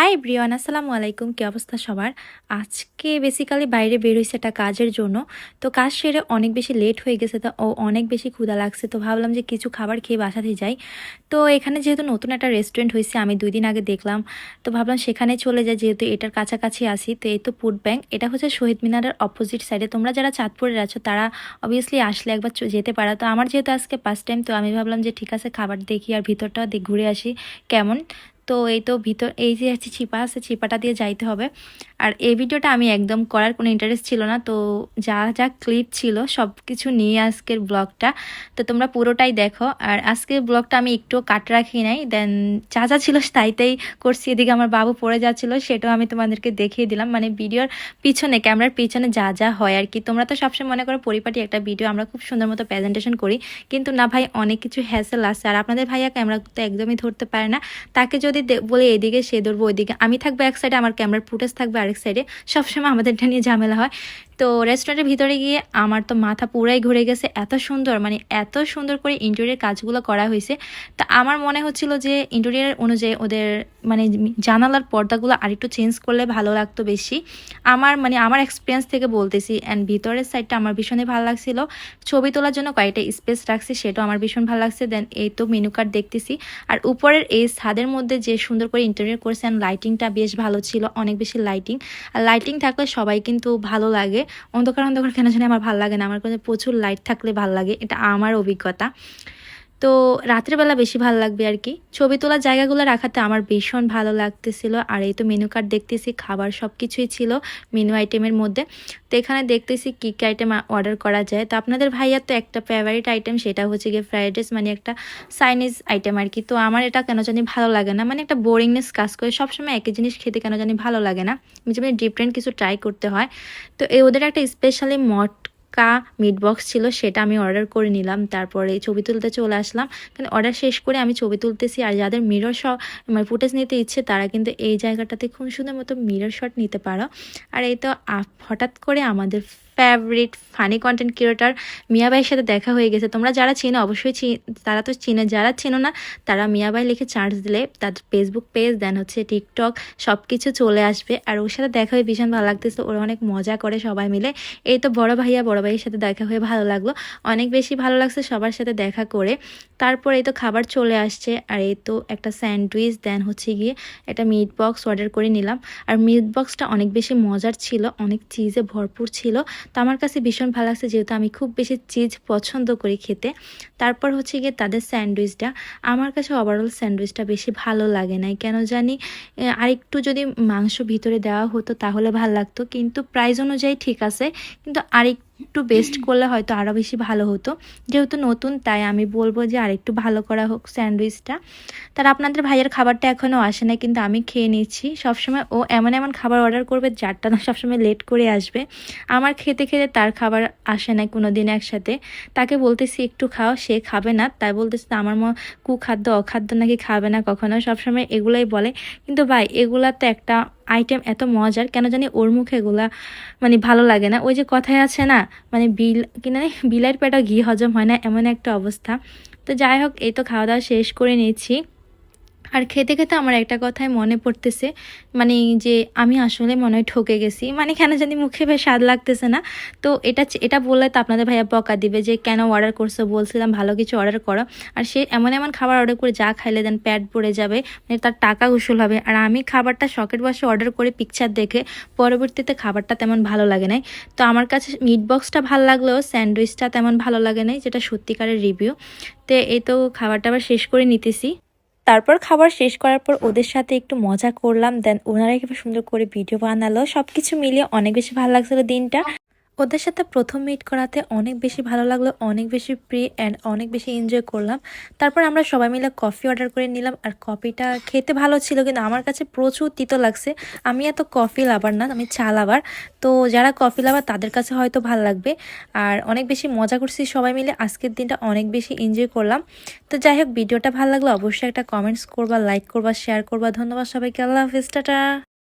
High Brian আসসালামু আলাইকুম কী অবস্থা সবার? আজকে বেসিক্যালি বাইরে বের হয়েছে একটা কাজের জন্য। তো কাজ সেরে অনেক বেশি লেট হয়ে গেছে তো, ও অনেক বেশি ক্ষুধা লাগছে। তো ভাবলাম যে কিছু খাবার খেয়ে বাসাতে যাই। তো এখানে যেহেতু নতুন একটা রেস্টুরেন্ট হয়েছে, আমি দুই দিন আগে দেখলাম। তো ভাবলাম সেখানে চলে যাই, যেহেতু এটার কাছাকাছি আসি তো এই তো ফুড ব্যাংক এটা হচ্ছে শহীদ মিনারের অপোজিট সাইডে তোমরা যারা চাঁদপুরের আছো, তারা অবভিয়াসলি আসলে একবার যেতে পারো। তো আমার যেহেতু আজকে ফার্স্ট টাইম তো আমি ভাবলাম যে ঠিক আছে, খাবার দেখি আর ভিতরটাও ঘুরে আসি। কেমন? তো এই তো ভিতর, এই যে আছে ছিপা আছে, ছিপাটা দিয়ে যাইতে হবে। আর এই ভিডিওটা আমি একদম করার কোনো ইন্টারেস্ট ছিল না, তো যা যা ক্লিপ ছিল সব কিছু নিয়ে আজকের ব্লগটা তো তোমরা পুরোটাই দেখো। আর আজকের ব্লগটা আমি একটু কাট রাখি নাই দেন যা যা ছিল তাইতেই করছি। এদিকে আমার বাবু পড়ে যাচ্ছিল, সেটাও আমি তোমাদেরকে দেখিয়ে দিলাম। মানে ভিডিওর পিছনে ক্যামেরার পিছনে যা যা হয় আর কি। তোমরা তো সবসময় মনে করো পরিপাটি একটা ভিডিও আমরা খুব সুন্দর মতো প্রেজেন্টেশন করি। কিন্তু না ভাই, অনেক কিছু হ্যাসেল আছে। আর আপনাদের ভাইয়া ক্যামেরা তো একদমই ধরতে পারে না। তাকে যদি দে- বলে এদিকে সে ধরবো, ওইদিকে। আমি থাকব এক সাইডে আমার ক্যামেরার ফুটেজ থাকবে আরেক সাইডে সবসময় আমাদেরটা নিয়ে ঝামেলা হয়। তো রেস্টুরেন্টের ভিতরে গিয়ে আমার তো মাথা পুরাই ঘুরে গেছে, এত সুন্দর মানে এত সুন্দর করে ইন্টেরিয়ার কাজগুলো করা হয়েছে। তা আমার মনে হচ্ছিল যে ইন্টেরিয়ার অনুযায়ী ওদের মানে জানালার পর্দাগুলো আরেকটু চেঞ্জ করলে ভালো লাগতো বেশি। আমার মানে আমার এক্সপিরিয়েন্স থেকে বলতেছি অ্যান্ড ভিতরের সাইডটা আমার ভীষণই ভালো লাগছিল। ছবি তোলার জন্য কয়েকটা স্পেস রাখছি, সেটাও আমার ভীষণ ভালো লাগছে। দেন এই তো মেনু কার্ড দেখতেছি। আর উপরের এই ছাদের মধ্যে যে সুন্দর করে ইন্টারিয়ার করেছে অ্যান্ড লাইটিংটা বেশ ভালো ছিল, অনেক বেশি লাইটিং আর লাইটিং থাকলে সবাই কিন্তু ভালো লাগে। অন্ধকার অন্ধকার কেন জানি আমার ভালো লাগে না। আমার কাছে প্রচুর লাইট থাকলে ভালো লাগে, এটা আমার অভিজ্ঞতা। তো রাত্রেবেলা বেশি ভালো লাগবে আর কি। ছবি তোলার জায়গাগুলো রাখাতে আমার ভীষণ ভালো লাগতেছিল। আর এই তো মেনু কার্ড দেখতেছি, খাবার সব কিছুই ছিল মেনু আইটেমের মধ্যে। তো এখানে দেখতেছি কী কী আইটেম অর্ডার করা যায়। তো আপনাদের ভাইয়ার তো একটা ফেভারিট আইটেম সেটা হচ্ছে গিয়ে ফ্রাইড রাইস মানে একটা চাইনিজ আইটেম আর কি। তো আমার এটা কেন জানি ভালো লাগে না। মানে একটা বোরিংনেস কাজ করে, সবসময় একই জিনিস খেতে কেন জানি ভালো লাগে না। যেমন ডিফারেন্ট কিছু ট্রাই করতে হয়। তো এই ওদের একটা স্পেশালি মট কা মিট বক্স ছিল সেটা আমি অর্ডার করে নিলাম, তারপরে ছবি তুলতে চলে আসলাম। কিন্তু অর্ডার শেষ করে আমি ছবি তুলতেছি আর যাদের মিরর শট মানে ফুটেজ নিতে ইচ্ছে, তারা কিন্তু এই জায়গাটাতে খুব সুন্দর মতো মিরর শট নিতে পারো। আর এই তো হঠাৎ করে আমাদের favourite funny content creator Miya ভাইয়ের সাথে দেখা হয়ে গেছে। তোমরা যারা চেনো, অবশ্যই তারা তো চিনে, যারা চেনো না, তারা মিয়া ভাই লিখে চার্জ দিলে তাদের ফেসবুক পেজ দেন হচ্ছে টিকটক সব কিছু চলে আসবে। আর ওর সাথে দেখা হয়ে ভীষণ ভালো লাগতেছে, ওরা অনেক মজা করে সবাই মিলে। এই তো বড় ভাইয়া বড় ভাইয়ের সাথে দেখা হয়ে ভালো লাগল। অনেক বেশি ভালো লাগছে সবার সাথে দেখা করে। তারপর এই তো খাবার চলে আসছে, আর এই তো একটা স্যান্ডউইচ দেন হচ্ছে গিয়ে একটা মিট বক্স অর্ডার করে নিলাম। আর মিট বক্সটা অনেক বেশি মজার ছিল, অনেক চিজে ভরপুর ছিল। তো আমার কাছে ভীষণ ভালো লাগছে যেহেতু আমি খুব বেশি চিজ পছন্দ করি খেতে। তারপর হচ্ছে গিয়ে তাদের স্যান্ডউইচটা। আমার কাছে ওভারঅল স্যান্ডউইচটা বেশি ভালো লাগে নাই। কেন জানি আরেকটু যদি মাংস ভিতরে দেওয়া হতো তাহলে ভালো লাগতো। কিন্তু প্রাইস অনুযায়ী ঠিক আছে। কিন্তু আরেকটু বেস্ট করলে হয়তো আরও বেশি ভালো হতো। যেহেতু নতুন, তাই আমি বলব যে আরেকটু ভালো করা হোক স্যান্ডউইচটা। তার আপনাদের ভাইয়ের খাবারটা এখনও আসে না কিন্তু আমি খেয়ে নিচ্ছি। সবসময় ও এমন এমন খাবার অর্ডার করবে যারটা না সবসময় লেট করে আসবে। আমার খেতে খেতে তার খাবার আসে না কোনো দিন একসাথে। তাকে বলতেছি, একটু খাও, সে খাবে না। তাই বলতেছি আমার ম কুখাদ্য, অখাদ্য নাকি খাবে না কখনো? সবসময় এগুলাই বলে। কিন্তু ভাই, এগুলা তো একটা আইটেম এত মজার, কেন জানি ওর মুখে এগুলা মানে ভালো লাগে না। ওই যে কথায় আছে না মানে বিল কিনা বিলাইয়ের পেটা ঘি হজম হয় না, এমন একটা অবস্থা। তো যাই হোক, এই তো খাওয়া দাওয়া শেষ করে নিয়েছি। আর খেতে খেতে আমার একটা কথাই মনে পড়তেছে মানে যে আমি আসলে মনে হয় ঠকে গেছি। মানে কেন জানি মুখে বেশ স্বাদ লাগতেছে না। তো এটা এটা বললে তো আপনাদের ভাইয়া বকা দিবে যে, কেন অর্ডার করছ? বলছিলাম, ভালো কিছু অর্ডার করো। আর সে এমন এমন খাবার অর্ডার করে যা খাইলে দেন প্যাট পড়ে যাবে মানে তার টাকা উসুল হবে। আর আমি খাবারটা শখের বসে অর্ডার করে পিকচার দেখে, পরবর্তীতে খাবারটা তেমন ভালো লাগে নাই। তো আমার কাছে মিট বক্সটা ভালো লাগলেও স্যান্ডউইচটা তেমন ভালো লাগে নাই, যেটা সত্যিকারের রিভিউ তো এই তো খাবারটা আবার শেষ করে নিতেছি। তারপর খাবার শেষ করার পর ওদের সাথে একটু মজা করলাম। দেন ওনারা খুব সুন্দর করে ভিডিও বানালো সব কিছু মিলিয়ে অনেক বেশি ভালো লাগছিল দিনটা। ওদের সাথে প্রথম মিট করাতে অনেক বেশি ভালো লাগল, অনেক বেশি প্রি অ্যান্ড অনেক বেশি এনজয় করলাম। তারপর আমরা সবাই মিলে কফি অর্ডার করে নিলাম আর কফিটা খেতে ভালো ছিল কিন্তু আমার কাছে প্রচুর তিতো লাগছে। আমি এত কফি লাভার না, আমি চা লাভার তো যারা কফি লাভার তাদের কাছে হয়তো ভালো লাগবে। আর অনেক বেশি মজা করছি সবাই মিলে, আজকের দিনটা অনেক বেশি এনজয় করলাম। তো যাই হোক, ভিডিওটা ভালো লাগল অবশ্যই একটা কমেন্টস করবা লাইক করবা শেয়ার করবা। ধন্যবাদ সবাইকে, আল্লাহ হাফিজ, টাটা।